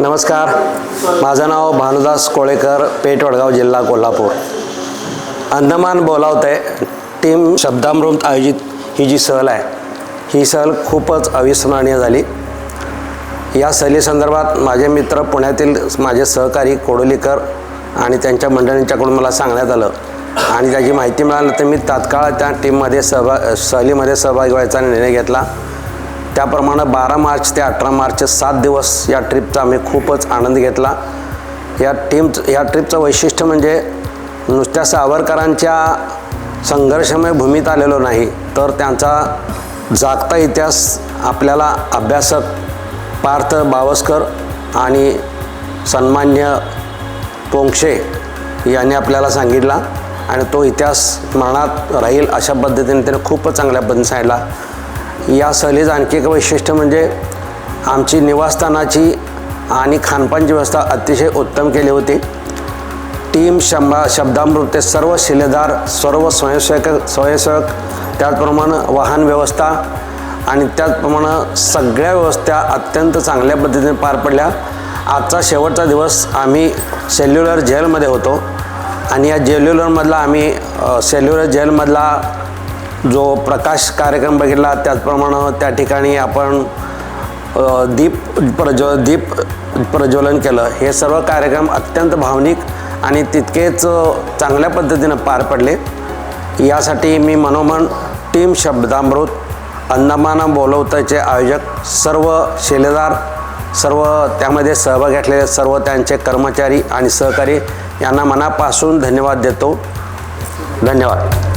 नमस्कार. माझं नाव भानुदास कोळेकर पेठ वडगाव जिल्हा कोल्हापूर. अंदमान बोलावते टीम शब्दामृत आयोजित ही जी सहल आहे ही सहल खूपच अविस्मरणीय झाली. या सहलीसंदर्भात माझे मित्र पुण्यातील माझे सहकारी कोडोलीकर आणि त्यांच्या मंडळींच्याकडून मला सांगण्यात आलं आणि त्याची माहिती मिळाली तर मी तात्काळ त्या टीममध्ये सहभाग सहलीमध्ये सहभागी व्हायचा निर्णय घेतला. त्याप्रमाणे बारा मार्च ते अठरा मार्च सात दिवस या ट्रिपचा आम्ही खूपच आनंद घेतला. या टीम या ट्रिपचं वैशिष्ट्य म्हणजे नुसत्या सावरकरांच्या संघर्षमय भूमीत आलेलो नाही तर त्यांचा जागता इतिहास आपल्याला अभ्यासक पार्थ बावस्कर आणि सन्मान्य पोंक्षे यांनी आपल्याला सांगितला. आणि तो इतिहास मनात राहील अशा पद्धतीने त्याने खूपच चांगल्या पद्धतीने सांगितला. या सहलीचं आणखी एक वैशिष्ट्य म्हणजे आमची निवासस्थानाची आणि खानपानची व्यवस्था अतिशय उत्तम केली होती. टीम शंभा शब्दामृत ते सर्व शिलेदार सर्व स्वयंसेवक स्वयंसेवक त्याचप्रमाणे वाहन व्यवस्था आणि त्याचप्रमाणे सगळ्या व्यवस्था अत्यंत चांगल्या पद्धतीने पार पडल्या. आजचा शेवटचा दिवस आम्ही सेल्युलर जेलमध्ये होतो. आणि या जेल्युलरमधला आम्ही सेल्युलर जेलमधला जो प्रकाश कार्यक्रम बघितला त्याचप्रमाणे त्या ठिकाणी आपण दीप प्रज्व दीप प्रज्वलन केलं. हे सर्व कार्यक्रम अत्यंत भावनिक आणि तितकेच चांगल्या पद्धतीनं पार पडले. यासाठी मी मनोमन टीम शब्दामृत अंदमाना बोलवताचे आयोजक सर्व शिलेदार सर्व त्यामध्ये सहभाग घेतलेले सर्व त्यांचे कर्मचारी आणि सहकारी यांना मनापासून धन्यवाद देतो. धन्यवाद.